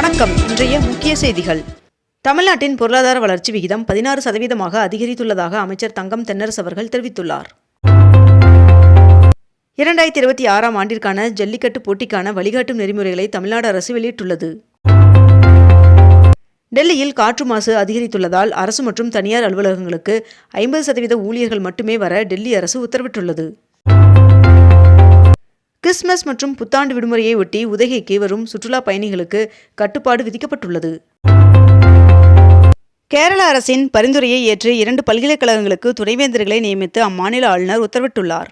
வணக்கம். இன்றைய முக்கிய செய்திகள். தமிழ்நாட்டின் பொருளாதார வளர்ச்சி விகிதம் பதினாறு சதவீதமாக அதிகரித்துள்ளதாக அமைச்சர் தங்கம் தென்னரசு அவர்கள் தெரிவித்துள்ளார். இரண்டாயிரத்தி இருபத்தி ஆறாம் ஆண்டிற்கான ஜல்லிக்கட்டு போட்டிக்கான வழிகாட்டும் நெறிமுறைகளை தமிழ்நாடு அரசு வெளியிட்டுள்ளது. டெல்லியில் காற்று மாசு அதிகரித்துள்ளதால் அரசு மற்றும் தனியார் அலுவலகங்களுக்கு ஐம்பது சதவீத ஊழியர்கள் மட்டுமே வர டெல்லி அரசு உத்தரவிட்டுள்ளது. கிறிஸ்மஸ் மற்றும் புத்தாண்டு விடுமுறையை ஒட்டி உதகைக்கு வரும் சுற்றுலா பயணிகளுக்கு கட்டுப்பாடு விதிக்கப்பட்டுள்ளது. கேரள அரசின் பரிந்துரையை ஏற்று இரண்டு பல்கலைக்கழகங்களுக்கு துணைவேந்தர்களை நியமித்து அம்மாநில ஆளுநர் உத்தரவிட்டுள்ளார்.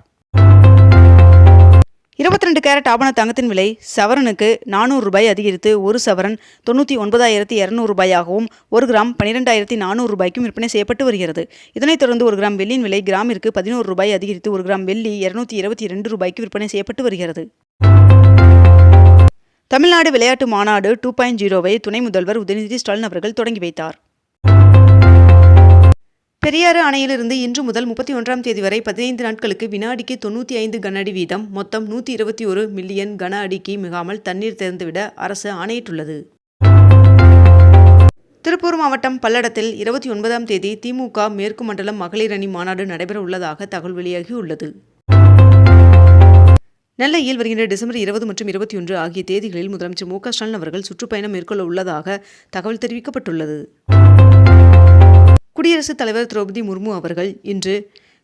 இருபத்தி ரெண்டு கேரட் ஆபண தங்கத்தின் விலை சவரனுக்கு நானூறு ரூபாய் அதிகரித்து ஒரு சவரன் தொண்ணூற்றி ஒன்பதாயிரத்தி இரநூறு ரூபாயாகவும் ஒரு கிராம் பன்னிரெண்டாயிரத்தி நானூறு ரூபாய்க்கும் விற்பனை செய்யப்பட்டு வருகிறது. இதனைத் தொடர்ந்து ஒரு கிராம் வெள்ளியின் விலை கிராமிற்கு பதினோரு ரூபாய் அதிகரித்து ஒரு கிராம் வெள்ளி இருநூத்தி இருபத்தி இரண்டு ரூபாய்க்கு விற்பனை செய்யப்பட்டு வருகிறது. தமிழ்நாடு விளையாட்டு மாநாடு டூ பாயிண்ட் ஜீரோவை துணை முதல்வர் உதயநிதி ஸ்டாலின் அவர்கள் தொடங்கி வைத்தார். பெரியாறு அணையிலிருந்து இன்று முதல் முப்பத்தி ஒன்றாம் தேதி வரை பதினைந்து நாட்களுக்கு வினாடிக்கு தொண்ணூற்றி ஐந்து கன அடி வீதம் மொத்தம் நூற்றி இருபத்தி ஒரு மில்லியன் கன அடிக்கு மிகாமல் தண்ணீர் திறந்துவிட அரசு ஆணையிட்டுள்ளது. திருப்பூர் மாவட்டம் பல்லடத்தில் இருபத்தி ஒன்பதாம் தேதி திமுக மேற்கு மண்டலம் மகளிர் அணி மாநாடு நடைபெற உள்ளதாக தகவல் வெளியாகியுள்ளது. நெல்லையில் வருகின்ற டிசம்பர் இருபது மற்றும் இருபத்தி ஒன்று ஆகிய தேதிகளில் முதலமைச்சர் மு க ஸ்டாலின் அவர்கள் சுற்றுப்பயணம் மேற்கொள்ள உள்ளதாக தகவல் தெரிவிக்கப்பட்டுள்ளது. குடியரசுத் தலைவர் திரௌபதி முர்மு அவர்கள் இன்று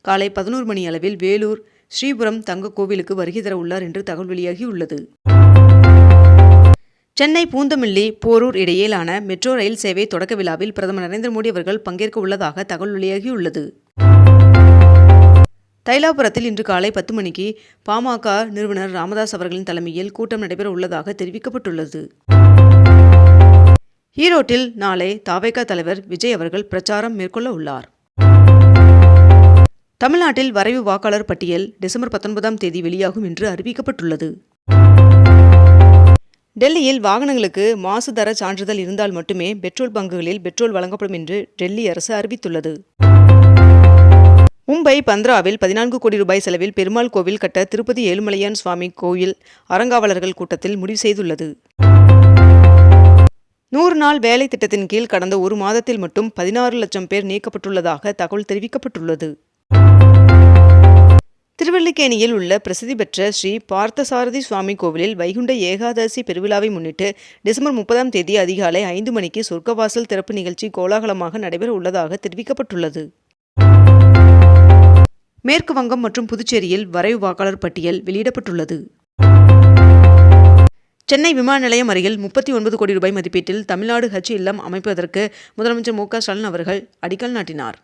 காலை பதினோரு மணி அளவில் வேலூர் ஸ்ரீபுரம் தங்க கோவிலுக்கு வருகை தர உள்ளார் என்று தகவல் வெளியாகியுள்ளது சென்னை பூந்தமல்லி போரூர் இடையிலான மெட்ரோ ரயில் சேவை தொடக்க விழாவில் பிரதமர் நரேந்திர மோடி அவர்கள் பங்கேற்க உள்ளதாக தகவல் வெளியாகியுள்ளது தைலாபுரத்தில் இன்று காலை பத்து மணிக்கு பாமக நிறுவனர் ராமதாஸ் அவர்களின் தலைமையில் கூட்டம் நடைபெற உள்ளதாக தெரிவிக்கப்பட்டுள்ளது. ஈரோட்டில் நாளை தாவேகா தலைவர் விஜய் அவர்கள் பிரச்சாரம் மேற்கொள்ள உள்ளார். தமிழ்நாட்டில் வரைவு வாக்காளர் பட்டியல் டிசம்பர் பத்தொன்பதாம் தேதி வெளியாகும் என்று அறிவிக்கப்பட்டுள்ளது. டெல்லியில் வாகனங்களுக்கு மாசு தர சான்றிதழ் இருந்தால் மட்டுமே பெட்ரோல் பங்குகளில் பெட்ரோல் வழங்கப்படும் என்று டெல்லி அரசு அறிவித்துள்ளது. மும்பை பந்த்ராவில் பதினான்கு கோடி ரூபாய் செலவில் பெருமாள் கோவில் கட்ட திருப்பதி ஏழுமலையான் சுவாமி கோயில் அறங்காவலர்கள் கூட்டத்தில் முடிவு செய்துள்ளது. நூறு நாள் வேலை திட்டத்தின் கீழ் கடந்த ஒரு மாதத்தில் மட்டும் பதினாறு லட்சம் பேர் நீக்கப்பட்டுள்ளதாக தகவல் தெரிவிக்கப்பட்டுள்ளது. திருவல்லிக்கேணியில் உள்ள பிரசித்தி பெற்ற ஸ்ரீ பார்த்தசாரதி சுவாமி கோவிலில் வைகுண்ட ஏகாதசி பெருவிழாவை முன்னிட்டு டிசம்பர் முப்பதாம் தேதி அதிகாலை ஐந்து மணிக்கு சொர்க்கவாசல் திறப்பு நிகழ்ச்சி கோலாகலமாக நடைபெற உள்ளதாக தெரிவிக்கப்பட்டுள்ளது. மேற்கு வங்கம் மற்றும் புதுச்சேரியில் வரைவு வாக்காளர் பட்டியல் வெளியிடப்பட்டுள்ளது. சென்னை விமான நிலையம் அருகில் முப்பத்தி ஒன்பது கோடி ரூபாய் மதிப்பீட்டில் தமிழ்நாடு ஹஜ் இல்லம் அமைப்பதற்கு முதலமைச்சர் மு க ஸ்டாலின் அவர்கள் அடிக்கல் நாட்டினார்.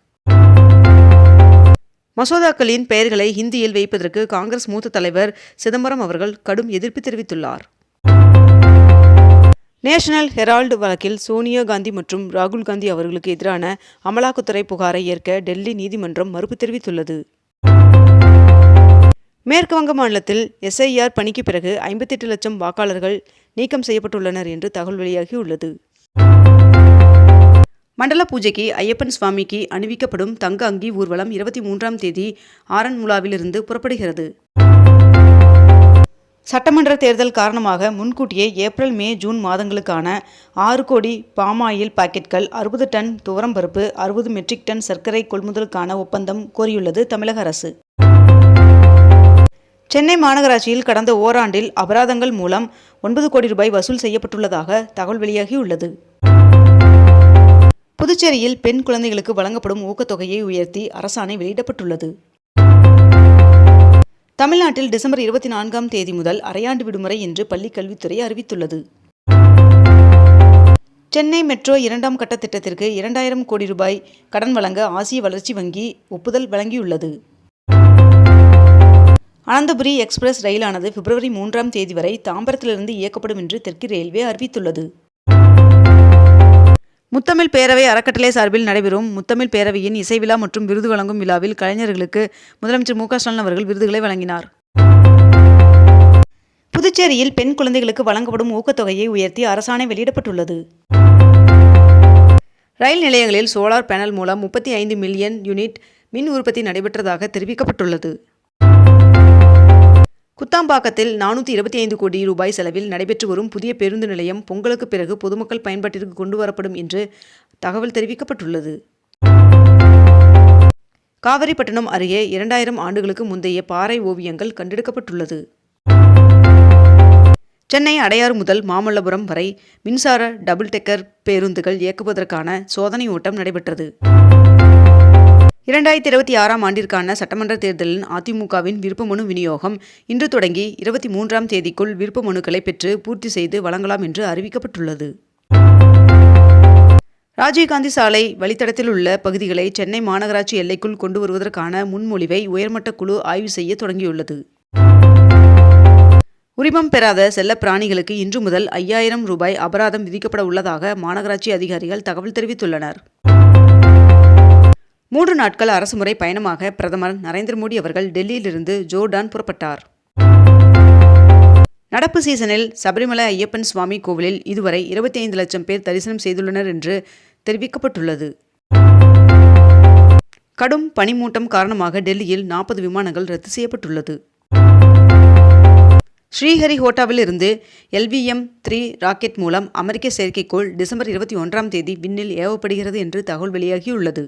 மசோதாக்களின் பெயர்களை ஹிந்தியில் வைப்பதற்கு காங்கிரஸ் மூத்த தலைவர் சிதம்பரம் அவர்கள் கடும் எதிர்ப்பு தெரிவித்துள்ளார். நேஷனல் ஹெரால்டு வழக்கில் சோனியா காந்தி மற்றும் ராகுல் காந்தி அவர்களுக்கு எதிரான அமலாக்கத்துறை புகாரை ஏற்க டெல்லி நீதிமன்றம் மறுப்பு தெரிவித்துள்ளது. மேற்கு வங்க மாநிலத்தில் எஸ்ஐஆர் பணிக்கு பிறகு ஐம்பத்தெட்டு லட்சம் வாக்காளர்கள் நீக்கம் செய்யப்பட்டுள்ளனர் என்று தகவல் வெளியாகியுள்ளது மண்டல பூஜைக்கு ஐயப்பன் சுவாமிக்கு அணிவிக்கப்படும் தங்க அங்கி ஊர்வலம் இருபத்தி மூன்றாம் தேதி ஆரன்முலாவிலிருந்து புறப்படுகிறது. சட்டமன்ற தேர்தல் காரணமாக முன்கூட்டியே ஏப்ரல் மே ஜூன் மாதங்களுக்கான ஆறு கோடி பாமாயில் பாக்கெட்கள் அறுபது டன் துவரம்பருப்பு அறுபது மெட்ரிக் டன் சர்க்கரை கொள்முதலுக்கான ஒப்பந்தம் கோரியுள்ளது தமிழக அரசு. சென்னை மாநகராட்சியில் கடந்த ஓராண்டில் அபராதங்கள் மூலம் ஒன்பது கோடி ரூபாய் வசூல் செய்யப்பட்டுள்ளதாக தகவல் வெளியாகியுள்ளது. புதுச்சேரியில் பெண் குழந்தைகளுக்கு வழங்கப்படும் ஊக்கத்தொகையை உயர்த்தி அரசாணை வெளியிடப்பட்டுள்ளது. தமிழ்நாட்டில் டிசம்பர் இருபத்தி நான்காம் தேதி முதல் அரையாண்டு விடுமுறை என்று பள்ளிக் கல்வித்துறை அறிவித்துள்ளது. சென்னை மெட்ரோ இரண்டாம் கட்ட திட்டத்திற்கு இரண்டாயிரம் கோடி ரூபாய் கடன் வழங்க ஆசிய வளர்ச்சி வங்கி ஒப்புதல் வழங்கியுள்ளது. அனந்தபுரி எக்ஸ்பிரஸ் ரயிலானது பிப்ரவரி மூன்றாம் தேதி வரை தாம்பரத்திலிருந்து இயக்கப்படும் என்று தெற்கு ரயில்வே அறிவித்துள்ளது. முத்தமிழ் பேரவை அறக்கட்டளை சார்பில் நடைபெறும் முத்தமிழ் பேரவையின் இசை விழா மற்றும் விருது வழங்கும் விழாவில் கலைஞர்களுக்கு முதலமைச்சர் மு ஸ்டாலின் அவர்கள் விருதுகளை வழங்கினார். புதுச்சேரியில் பெண் குழந்தைகளுக்கு வழங்கப்படும் ஊக்கத்தொகையை உயர்த்தி அரசாணை வெளியிடப்பட்டுள்ளது. ரயில் நிலையங்களில் சோலார் பேனல் மூலம் முப்பத்தி ஐந்து மில்லியன் யூனிட் மின் உற்பத்தி நடைபெற்றதாக தெரிவிக்கப்பட்டுள்ளது. குத்தாம்பாக்கத்தில் நானூற்றி இருபத்தி ஐந்து கோடி ரூபாய் செலவில் நடைபெற்று வரும் புதிய பேருந்து நிலையம் பொங்கலுக்கு பிறகு பொதுமக்கள் பயன்பாட்டிற்கு கொண்டு வரப்படும் என்று தகவல் தெரிவிக்கப்பட்டுள்ளது. காவிரிப்பட்டினம் அருகே இரண்டாயிரம் ஆண்டுகளுக்கு முந்தைய பாறை ஓவியங்கள் கண்டெடுக்கப்பட்டுள்ளது. சென்னை அடையாறு முதல் மாமல்லபுரம் வரை மின்சார டபுள் டெக்கர் பேருந்துகள் இயக்குவதற்கான சோதனை ஓட்டம் நடைபெற்றது. இரண்டாயிரத்தி இருபத்தி ஆறாம் ஆண்டிற்கான சட்டமன்ற தேர்தலில் அதிமுகவின் விருப்பமனு விநியோகம் இன்று தொடங்கி இருபத்தி மூன்றாம் தேதிக்குள் விருப்ப மனுக்களை பெற்று பூர்த்தி செய்து வழங்கலாம் என்று அறிவிக்கப்பட்டுள்ளது. ராஜீவ்காந்தி சாலை வழித்தடத்தில் உள்ள பகுதிகளை சென்னை மாநகராட்சி எல்லைக்குள் கொண்டு வருவதற்கான முன்மொழிவை உயர்மட்ட குழு ஆய்வு செய்ய தொடங்கியுள்ளது. உரிமம் பெறாத செல்ல பிராணிகளுக்கு இன்று முதல் ஐயாயிரம் ரூபாய் அபராதம் விதிக்கப்பட உள்ளதாக மாநகராட்சி அதிகாரிகள் தகவல் தெரிவித்துள்ளனர். மூன்று நாட்கள் அரசுமுறை பயணமாக பிரதமர் நரேந்திர மோடி அவர்கள் டெல்லியிலிருந்து ஜோர்டான் புறப்பட்டார். நடப்பு சீசனில் சபரிமலை ஐயப்பன் சுவாமி கோவிலில் இதுவரை இருபத்தி ஐந்து லட்சம் பேர் தரிசனம் செய்துள்ளனர் என்று தெரிவிக்கப்பட்டுள்ளது. கடும் பனிமூட்டம் காரணமாக டெல்லியில் நாற்பது விமானங்கள் ரத்து செய்யப்பட்டுள்ளது. ஸ்ரீஹரிகோட்டாவில் இருந்து எல்விஎம் த்ரீ ராக்கெட் மூலம் அமெரிக்க செயற்கைக்கோள் டிசம்பர் இருபத்தி ஒன்றாம் தேதி விண்ணில் ஏவப்படுகிறது என்று தகவல் வெளியாகியுள்ளது.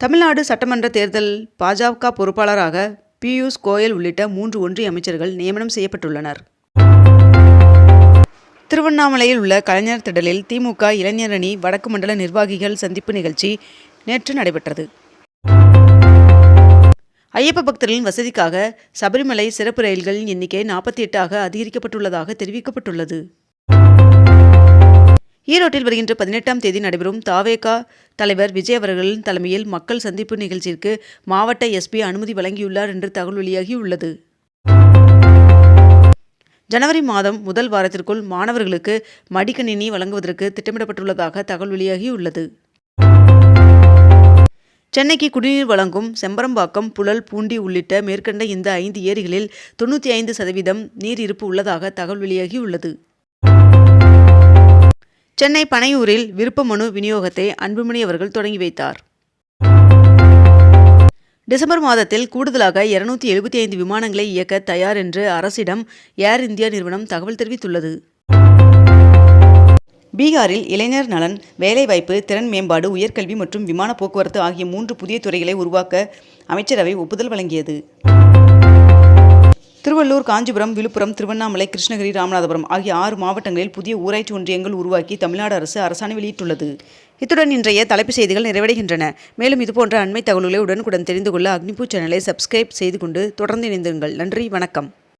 தமிழ்நாடு சட்டமன்ற தேர்தல் பாஜக பொறுப்பாளராக பியூஷ் கோயல் உள்ளிட்ட மூன்று ஒன்றிய அமைச்சர்கள் நியமனம் செய்யப்பட்டுள்ளனர். திருவண்ணாமலையில் உள்ள கலைஞர் திடலில் திமுக இளைஞரணி வடக்கு மண்டல நிர்வாகிகள் சந்திப்பு நிகழ்ச்சி நேற்று நடைபெற்றது. ஐயப்ப பக்தர்களின் வசதிக்காக சபரிமலை சிறப்பு ரயில்களின் எண்ணிக்கை நாற்பத்தி எட்டாக அதிகரிக்கப்பட்டுள்ளதாக தெரிவிக்கப்பட்டுள்ளது. ஈரோட்டில் வருகின்ற பதினெட்டாம் தேதி நடைபெறும் தாவேகா தலைவர் விஜய் அவர்களின் தலைமையில் மக்கள் சந்திப்பு நிகழ்ச்சிக்கு மாவட்ட எஸ்பி அனுமதி வழங்கியுள்ளார் என்று தகவல் வெளியாகியுள்ளது ஜனவரி மாதம் முதல் வாரத்திற்குள் மாணவர்களுக்கு மடிக்கணினி வழங்குவதற்கு திட்டமிடப்பட்டுள்ளதாக தகவல் வெளியாகியுள்ளது சென்னைக்கு குடிநீர் வழங்கும் செம்பரம்பாக்கம் புழல் பூண்டி உள்ளிட்ட மேற்கண்ட இந்த ஐந்து ஏரிகளில் தொண்ணூற்றி ஐந்து சதவீதம் நீர் இருப்பு உள்ளதாக தகவல் வெளியாகியுள்ளது சென்னை பனையூரில் விருப்ப மனு விநியோகத்தை அன்புமணி அவர்கள் தொடங்கி வைத்தார். டிசம்பர் மாதத்தில் கூடுதலாக இருநூத்தி எழுபத்தி ஐந்து விமானங்களை இயக்க தயார் என்று அரசிடம் ஏர் இந்தியா நிறுவனம் தகவல் தெரிவித்துள்ளது. பீகாரில் இளைஞர் நலன் வேலைவாய்ப்பு திறன் மேம்பாடு உயர்கல்வி மற்றும் விமான போக்குவரத்து ஆகிய மூன்று புதிய துறைகளை உருவாக்க அமைச்சரவை ஒப்புதல் வழங்கியது. திருவள்ளூர் காஞ்சிபுரம் விழுப்புரம் திருவண்ணாமலை கிருஷ்ணகிரி ராமநாதபுரம் ஆகிய ஆறு மாவட்டங்களில் புதிய ஊராட்சி ஒன்றியங்கள் உருவாக்கி தமிழ்நாடு அரசு அரசாணை வெளியிட்டுள்ளது. இத்துடன் இன்றைய தலைப்புச் செய்திகள் நிறைவடைகின்றன. மேலும் இதுபோன்ற அண்மை தகவல்களை உடனுக்குடன் தெரிந்து கொள்ள அக்னிபூ சேனலை சப்ஸ்கிரைப் செய்து கொண்டு தொடர்ந்து இணைந்திருங்கள். நன்றி வணக்கம்.